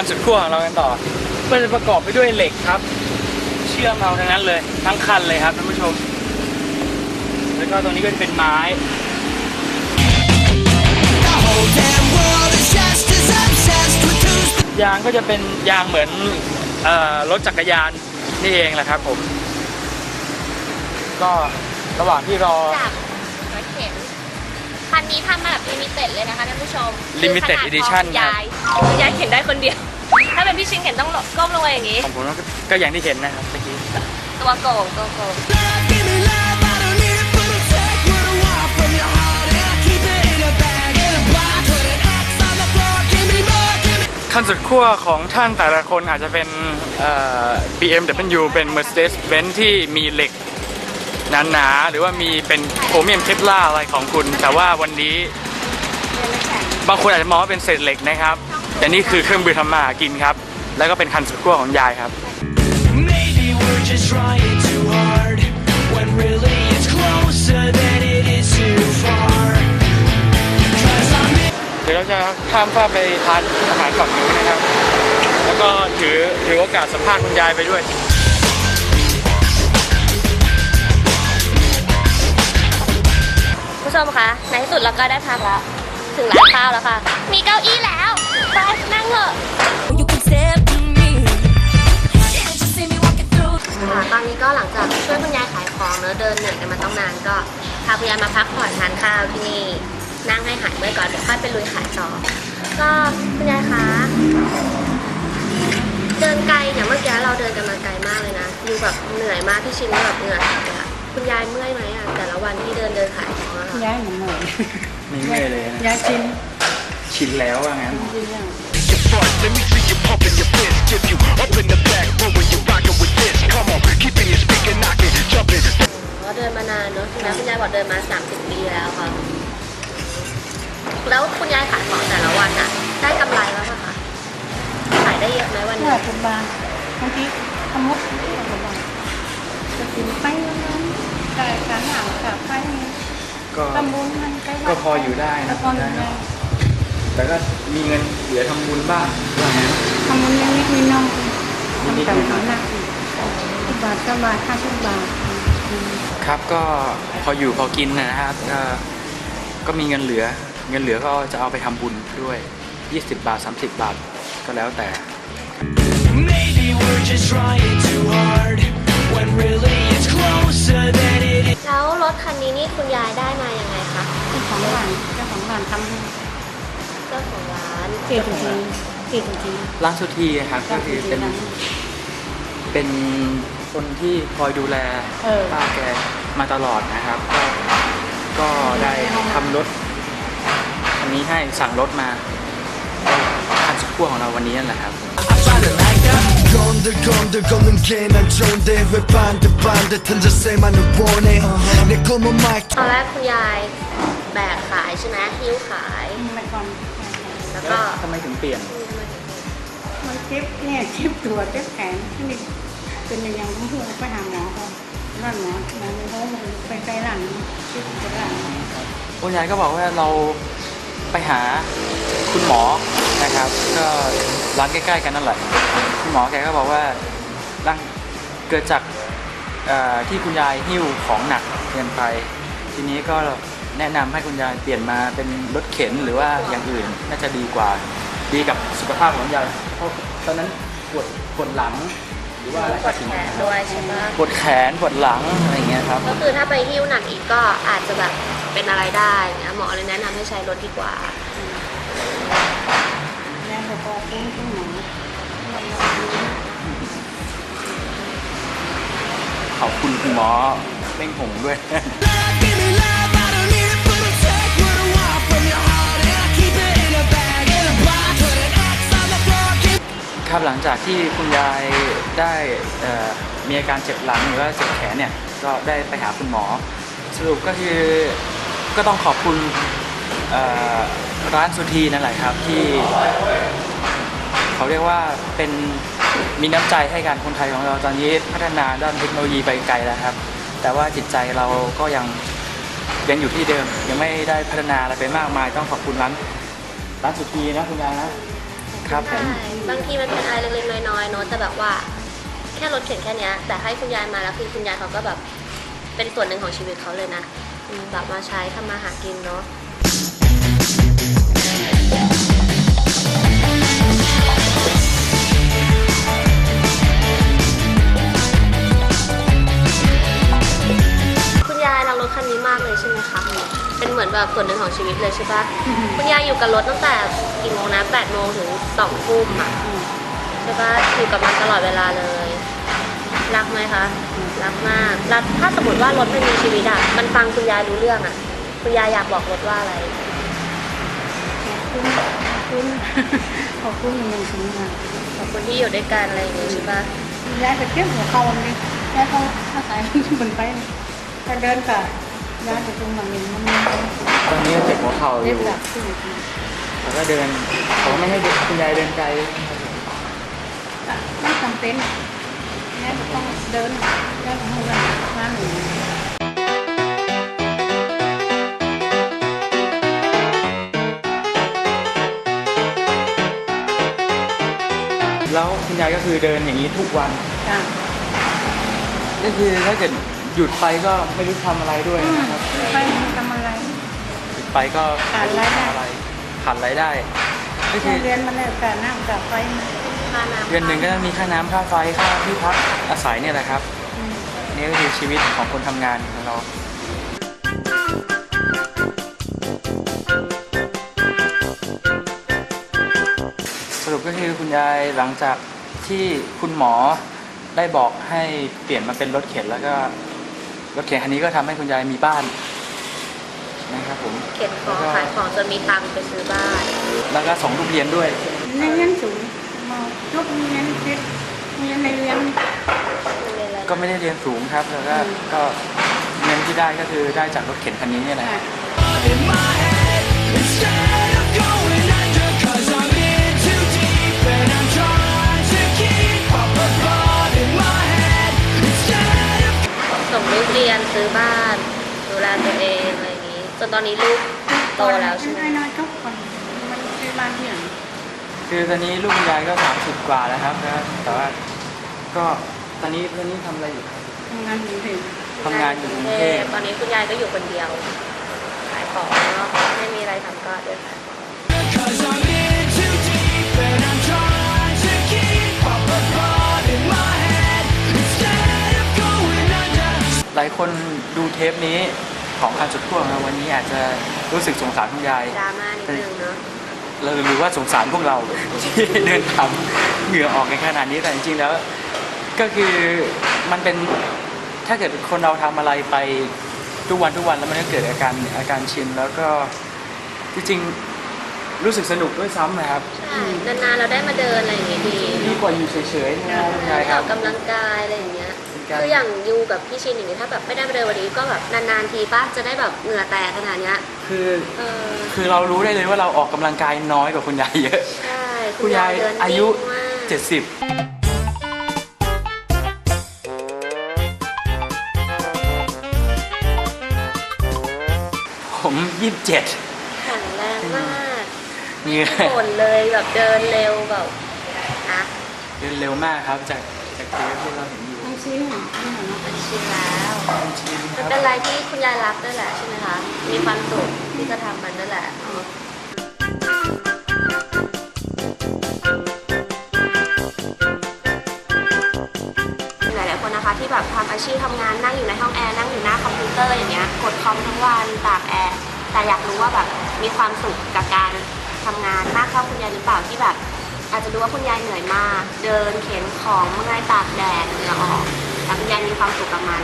คันสุดขั้วของเรากันต่อ มันจะประกอบไปด้วยเหล็กครับ เชื่อมเอาทั้งนั้นเลยทั้งคันเลยครับท่านผู้ชม แล้วก็ตรงนี้ก็จะเป็นไม้ The whole damn world is just as obsessed with who's ยางก็จะเป็นยางเหมือนเอ่อรถจักรยานนี่เองแหละครับผม ก็ระหว่างที่รอจากรถเข็นคันนี้ทำมาแบบลิมิเต็ดเลยนะคะท่านผู้ชม Limited คือขนาด Edition พอยายยายเข็ นได้คนเดียว ถ้าเป็นพี่ชิงเข็นต้องก้มลงไปอย่างนี้ ของผมก็ก็อย่างที่เห็นนะครับเมื่อกี้ตัวโก่งตัวโก่ง love, give me love, I don't need it, but I'll take what I want from your heart and I'll keep it in a bag, in a box, with an X on the floor, give me more, give me คันสุดขั้วของท่านแต่ละคนอาจจะเป็นเอ่อ BMW เป็น Mercedes-Benz ที่มีเหล็กหนาๆหรือว่ามีเป็นโครเมียมเคปลาอะไรของคุณ แต่ว่าวันนี้ บางคนอาจจะมองว่าเป็นเศษเหล็กนะครับ แต่นี่คือเครื่องมือทำมาหากินครับ แล้วก็เป็นคันสุดขั้วของยายครับ Maybe we're just trying too hard when really it's closer than it is too far. Cause I'm in เดี๋ยวเราจะข้ามฟากไปทานอาหารฝั่งนู้นนะครับ แล้วก็ถือถือโอกาสสัมภาษณ์คุณยายไปด้วย ผู้ชมคะในที่สุดเราก็ได้พักแล้ว ถึงร้านข้าวแล้วค่ะ มีเก้าอี้แล้วไปนั่งเถอะค่ะตอนนี้ก็หลังจากช่วยคุณยายขายของเนอะเดินเหนื่อยกันมาต้องนานก็พาคุณยายมาพักผ่อนทานข้าวที่นี่นั่งให้หายเมื่อยก่อนเดี๋ยวค่อยไปลุยขายต่อ ก็คุณยายคะเดินไกลเนี่ยเมื่อกี้เราเดินกันมาไกลมากเลยนะดูแบบเหนื่อยมากพี่ชินแบบเหนื่อยเลยอะคุณยายเมื่อยไหมอะแต่ละวันที่เดินเดินขาย ย้ายเหมือนหน่อยไม่เมื่อยเลยนะย้ายชิ้นชินแล้วว่างั้น ชิ้นอย่าง your front. Let me see you pumping your fist. Give you up in the back, but when you rocking with this, come on, keeping your speaker knocking, jumping. ก็เดินมานานเนอะคุณยายคุณยายบอกเดินมา 30 ปีแล้วค่ะ แล้วคุณยายขายของแต่ละวันอะได้กำไรบ้างไหมคะขายได้เยอะไหมวันหหนึน้างคุณบางบางทีทำมุดคุณบางจะกินไปวันนั้นแต่การหลังกับไป ก็ตำบุญมันใกล้ก็พออยู่ได้นะพออยู่ได้ แต่ก็มีเงินเหลือทำบุญบ้างว่างั้นทำบุญยังนิดนิดน้องทำแต่หาหนักสิบบาทก็บาทห้าสิบบาทครับก็พออยู่พอกินนะครับก็ก็มีเงินเหลือ เงินเหลือก็จะเอาไปทำบุญด้วย 20 บาท 30 บาทก็แล้วแต่ Maybe we're just trying too hard ถคันนี้นี่คุณยายได้มายังไงคะเจ้าของบ้านเจ้าของบ้านทำให้เจ้าของร้านเกียรติจริงเกียรติจริงร้านสุธีครับก็ก็คืคืออเป็นเป็นคนที่คอยดูแลเออ ป้าแกมาตลอดนะครับ ก็ก็ได้ทำรถอันนี้ให้สั่งรถมาก็คันสุดขั้วของเราวันนี้นั่นแหละครับ 건들 건들 걷는 게 난 좋은데 왜 반대 반대 던져세만을 원해 내 꿈은 마이크 ตอนแรกคุณยายแบกขายใช่ไหมหิ้วขาย มันก่อน แล้วก็ ทำไมถึงเปลี่ยน มันเจ็บเนี่ยเจ็บตัวเจ็บแขนนี่เป็นอย่างยังต้องไปหาหมอก่อนร้านหมอมันโค้งมันไปไกลร้านเจ็บไปร้าน คุณยายก็บอกว่าเราไปหาคุณหมอ นะครับ ก็ร้านใกล้ๆกันนั่นแหละคุณหมอแกก็บอกว่าร่างเกิดจากเอ่อที่คุณยายหิ้วของหนักเกินไป ทีนี้ก็แนะนำให้คุณยายเปลี่ยนมาเป็นรถเข็นหรือว่าอย่างอื่นน่าจะดีกว่า ดีกับสุขภาพของคุณยายเพราะตอนนั้นปวดปวดหลังหรือว่าอะไรปวดแขนด้วยใช่ไหมปวดแขนปวดหลังอะไรอย่างเงี้ยครับก็คือถ้าไปหิ้วหนักอีกก็อาจจะแบบเป็นอะไรได้นะหมอเลยแนะนำให้ใช้รถดีกว่าแล้ว พอๆคุ้นคุณหมอขอบคุณคุณหมอเล่งผงด้วย ครับหลังจากที่คุณยายได้มีอาการเจ็บหลังหรือว่าเจ็บแขนเนี่ยก็ได้ไปหาคุณหมอ สรุปก็คือก็ต้องขอบคุณ ร้านสุธีนั่นแหละครับที่เขาเรียกว่าเป็นมีน้ำใจให้การคนไทยของเราตอนนี้พัฒนาด้านเทคโนโลยีไปไกลแล้วครับ แต่ว่าจิตใจเราก็ยังยังอยู่ที่เดิม ยังไม่ได้พัฒนาอะไรไปมากมาย ต้องขอบคุณร้านร้านสุธีนะคุณยายนะครับผมใช่บางทีมันเป็นอะไรเล็กๆน้อยๆเนอะแต่แบบว่า แค่รถเข็นแค่นี้แต่ให้คุณยายมาแล้วคือคุณยายเขาก็แบบเป็นส่วนหนึ่งของชีวิตเขาเลยนะแบบมาใช้ทำมาหากินเนาะ ถคันนี้มากเลยใช่ไหมคะ เป็นเหมือนแบบส่วนหนึ่งของชีวิตเลยใช่ปะคุณยายอยู่กับรถตั้งแต่กี่โมงนะ8โมงถึง2ทุ่มอะใช่ปะอยู่กับมันตลอดเวลาเลย รักไหมคะ รักมาก รักถ้าสมมติว่ารถไม่มีชีวิตอะมันฟังคุณยายรู้เรื่องอะคุณยายอยากบอกรถว่าอะไร ขอบคุณ ขอบคุณอย่างสูงมากขอบคุณที่อยู่ด้วยกันอะไรอย่างงี้ใช่ปะยายไปเที่ยวหัวเขาเลยยายเขาอาศัยบนไปถ้าเดินกับยายไปตรงบางนี้มันตอนนี้เจ็บหัวเข่าอเรียบยู่หลักที่แล้วก็เดินเขาไม่ให้คุณยายเดินไกลไม่จำเป็นยายต้องเดินยายของเราบ้านหนูแล้วคุณยายก็คือเดินอย่างนี้ทุกวัน จ้ะก็คือถ้าเกิด หยุดไปก็ไม่รู้ทำอะไรด้วยนะครับไปทำอะไร หยุดไปก็ขาดรายได้ม่ทำอะไรขาดรายได้ก็คือเรียนมาแล้วแต่น้ำกับไฟมาค่าน้ำเดือนหนึ่งก็จะมีค่าน้ำค่าไฟค่าที่พักอาศัยเนี่ยแหละครับอืม นี่ก็คือชีวิตของคนทำงานของเรา สรุปก็คือคุณยายหลังจากที่คุณหมอได้บอกให้เปลี่ยนมาเป็นรถเข็นแล้วก็ รถเข็นคันนี้ก็ทำให้คุณยายมีบ้านนะครับผมเก็บของขายของจนมีตังค์ไปซื้อบ้าน แล้วก็ส่งลูกเรียนด้วยในเงินสูงมาทุกเงินคิดเงินในเรียนก็ไม่ได้เรียนสูงครับแล้วก็ก็เงินที่ได้ก็คือได้จากรถเข็นคันนี้เนี่ยแหละ เรียนซื้อบ้าน ดูแลตัวเองอะไรอย่างนี้จนตอนนี้ลูกโตแล้วใช่ไหมน้อยๆทุกคนมันคือบ้านที่ไหนคือตอนนี้ลูกคุณยายก็30กว่าแล้วครับนะแต่ว่าก็ตอนนี้ตอนนี้ทำอะไรอยู่ครับทำงานอยู่ที่ทำงานอยู่กรุงเทพตอนนี้คุณยายก็อยู่คนเดียวขายของเนาะไม่มีอะไรทำก็เดินขายของ หลายคนดูเทปนี้ของคันสุดขั้วนะวันนี้อาจจะรู้สึกสงสารคุณยายดราม่านิดนึงเนาะหรือว่าสงสารพวกเราที่เดินทำเหงื่อออกในขนาดนี้แต่จริงๆแล้ว ก็คือมันเป็นถ้าเกิดคนเราทำอะไรไปทุกวันทุกวันแล้วมันก็เกิดอาการอาการชินแล้วก็ที่จริงรู้สึกสนุกด้วยซ้ำนะครับใช่นานๆเราได้มาเดินอะไรอย่างเงี้ยดีดีกว่าอยู่เฉยๆนะครับคุณยายคอรัอบกกำลังกายอะไรอย่างเงี้ยเป็นการ คืออย่างยูกับพี่ชินอย่างนี้ถ้าแบบไม่ได้มาเดินวันนี้ก็แบบนานๆทีป้าจะได้แบบเหงื่อแตกขนาดเนี้ยคือเออคือเรารู้ได้เลยว่าเราออกกำลังกายน้อยกว่าคุณยายเยอะใช่คุณยายเดินอายุนิ่งมาก70ผมยี่สิบเจ็ดแข็งแรงมากเหงื่อผลเลยแบบเดินเร็วแบบนะเดินเร็วมากครับจากจากเทปที่เราเห็นอยู่ ต้องซื้อหนึ่งเนาะมันชินแล้วมันเป็นอะไรที่คุณยายรักด้วยแหละใช่ไหมคะ มีความสุขที่จะทำมันด้วยแหละเนอะหลายๆคนนะคะที่แบบทำอาชีพทำงานนั่งอยู่ในห้องแอร์นั่งอยู่หน้าคอมพิวเตอร์อย่างเงี้ยกดคอมทั้งวันตากแอร์แต่อยากรู้ว่าแบบมีความสุขกับการทำงานมากเท่าคุณยายหรือเปล่าที่แบบ อาจจะดูว่าคุณยายเหนื่อยมาก เดินเข็นของเมื่อยตากแดดเหงื่อออกแต่คุณยายมีความสุขกับมัน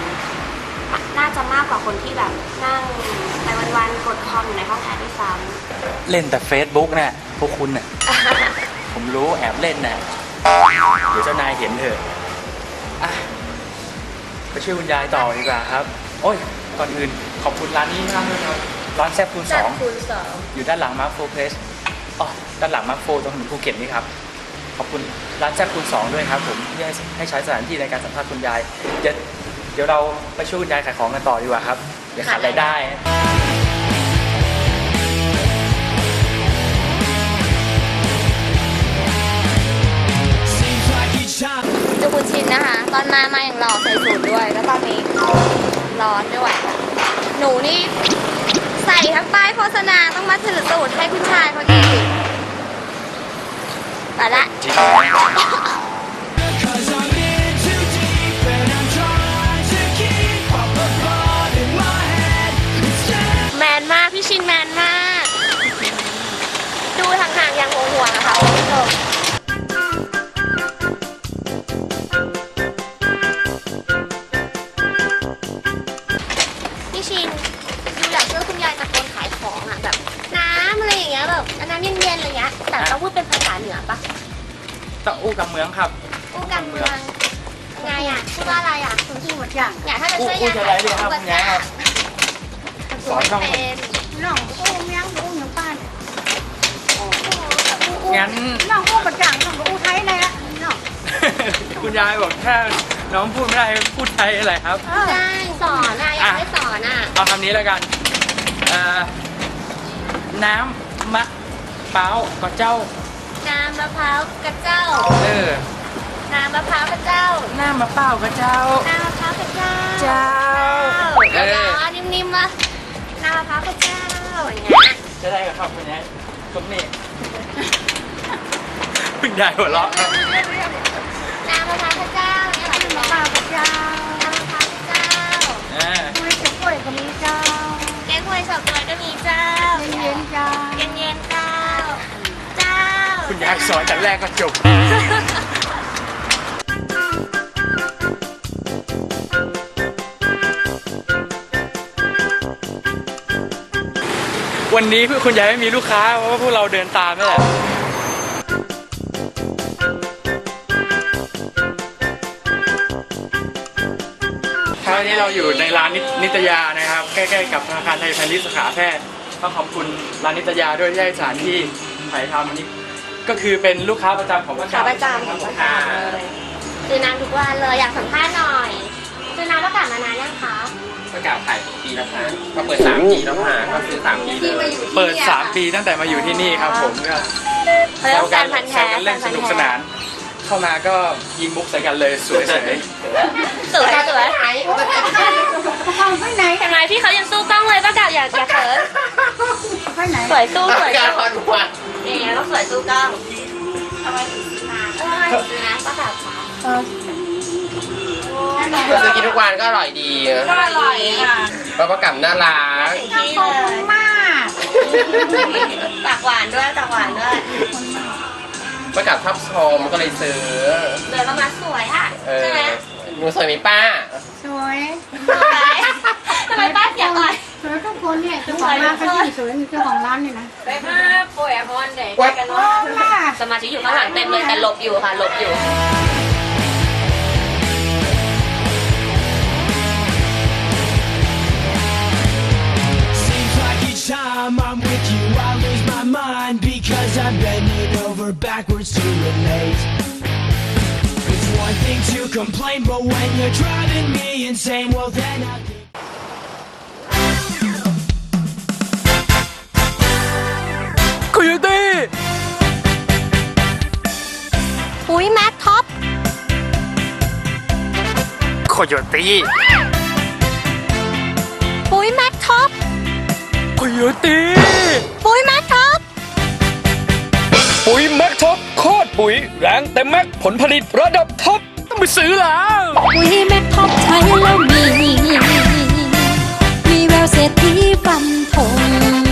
น่าจะมากกว่าคนที่แบบนั่งไปวันๆกดคอมอยู่ในห้องแอร์ด้วยซ้เล่นแต่ Facebook น่ะพวกคุณน่ะำผมรู้แอบเล่นน่ะเดี๋ยวเจ้านายเห็นเถอะอะไปช่วยคุณยายต่อดีกว่าครับ โอ้ย ก่อนอื่นขอบคุณร้านนี้มากเลยครับร้านแซ่บคูณสจัดองคูณสองอยู่ด้านหลังมาร์คโฟเพลส อ๋อด้านหลังมาร์คโฟตรงถนนภูเก็ตนี่ครับ ขอบคุณร้านแซ่บคุณสองด้วยครับ ผมที่ให้ใช้สถานที่ในการสัมภาษณ์คุณยาย เดี๋ยวเดี๋ยวเราไปช่วยคุณยายขายของกันต่อดีกว่าครับเดี๋ยวขาดรายได้ จูบุชินนะคะ ตอนมามาอย่างหล่อใส่สูทด้วย แล้วตอนนี้ร้อนด้วยหนูนี่ ใส่ทั้งป้ายโฆษณาต้องมาถือสูทให้ผู้ชายเขาดีแต่ละ จริงแมนมาก พี่ชินแมนมาก ดูห่างๆอย่างห่วงๆอะคะคุณผู้ชม ตะอู้กับเมืองครับ อู้กันเมืองไงอะพูดว่าอะไรอะคนที่หมดอย่างอยากถ้าจะอู้ช่วยอู้ยายจะขาไรยดีขคอรับงคุณยายครับสอนช่องเป็นน้องก็อู้เมียงอู้อย่างป้านงั้นน้องอู้ประจังน้องก็อู้ไทยเลยละน้องคุณยายบอกถ้าน้องพูดไม่ได้พูดไทยอะไรครับเออได้สอนอะอยากให้สอนอะเอาคำนี้แล้วกันเอ่อน้ำมะเป้าวก็เจ้า น้ำมะพร้าวกระเจ้า เออน้ำมะพร้าวกระเจ้าน้ำมะเป้าวก็เจ้า น้ำมะพร้าวกระเจ้าเจ้า เอเอออนิ่มๆมาน้ำมะพร้าวกระเจ้าอย่างเงี้ยจะได้กับครับคุณยายตรงนี้คุณยายหัวเราะครับน้ำมะพร้าวกระเจ้าเนี่ยเหรอคุณมาแม่ป้าประจาน้ำมะพร้าวกระเจ้าอ่าคุยจะกล้วยก็มีเจ้าแกงหวยสอบตัวก็มีเจ้า เย็นๆเจ้า เย็นๆเจ้าเจ้า คุณยายสอนแต่แรกก็จบ วันนี้คุณยายไม่มีลูกค้า เพราะว่าพวกเราเดินตามนี่แหละ ครับวันนี้เราอยู่ในร้านนินิตยานะครับ ใกล้ๆกับธนาคารไทยพาณิชย์สาขาแพทย์ต้องขอบคุณร้านนิตยาด้วยที่ให้สถานที่ถ่ายทำอันนี้ ก็คือเป็นลูกค้าประจำของประขาจำประจำของประจำเลยซื้อน้ำทุกวันเลยอยากสัมภาษณ์หน่อยซื้อน้ำประกาศมานานยังคะประกาศขายปีละครั้งก็เปิดสามปีแล้วค่ะก็ซื้อสามปีเลย เปิด3ปีตั้งแต่มาอยู่ที่นี่ครับผมก็เขาเรียกว่าแฟนพันธ์แซแท้วกันเล่นสนุกสนาน เข้ามาก็ยิงมุกใส่กันเลยสวยสวยสวยเอาไปไหนเห็นไหมพี่เขายังสู้กล้องเลยประกาศอย่าอย่าเขินไปไหนสวยสู้สวยการสู้วันวัน อย่างเงี้ยต้องสวยสู้กล้องทำไมถึงซื้อน้ำทำไมถึงซื้อน้ำประกาศคะเออซื้อกินทุกวันก็อร่อยดีก็อร่อยค่ะเพราะประกับน่ารักถึงที่ขอบเลคุยณมากปากหวานด้วยปากหวานด้วยประกับชอบชมก็เลยซื้อเดินมามาสวยอะเอใช่อไหมหนูสวยไหมป้า สวยสวยทำไมป้าเสียงอ่อย สวยทุกคนเนี่ยเจ้าของร้านก็ยิ่งสวยนี่เจ้าของร้านนี่นะไปมาป่วยอะพอนเด็กวัดกันโอ้เนาะมาสมาชิกอยู่ข้างหลังเต็มเลยแต่หลบอยู่ค่ะหลบอยู่ Seems like each time I'm with you, I lose my mind because I'm bending over backwards to relate. It's one thing to complain, but when you're driving me insane, well then I think. คุยตี้ปุ๋ยแม็กท็อปโคโยตี้ปุ๋ยแม็กท็อปโคโยตี้ปุ๋ยแม็กท็อปปุ๋ยแม็กท็อปโคตรปุ๋ยแรงเต็มแม็กผลผลิตระดับท็อปต้องไปซื้อแล้วปุ๋ยแม็กท็อปใช้แล้วมีมีแววเศรษฐีฟันธง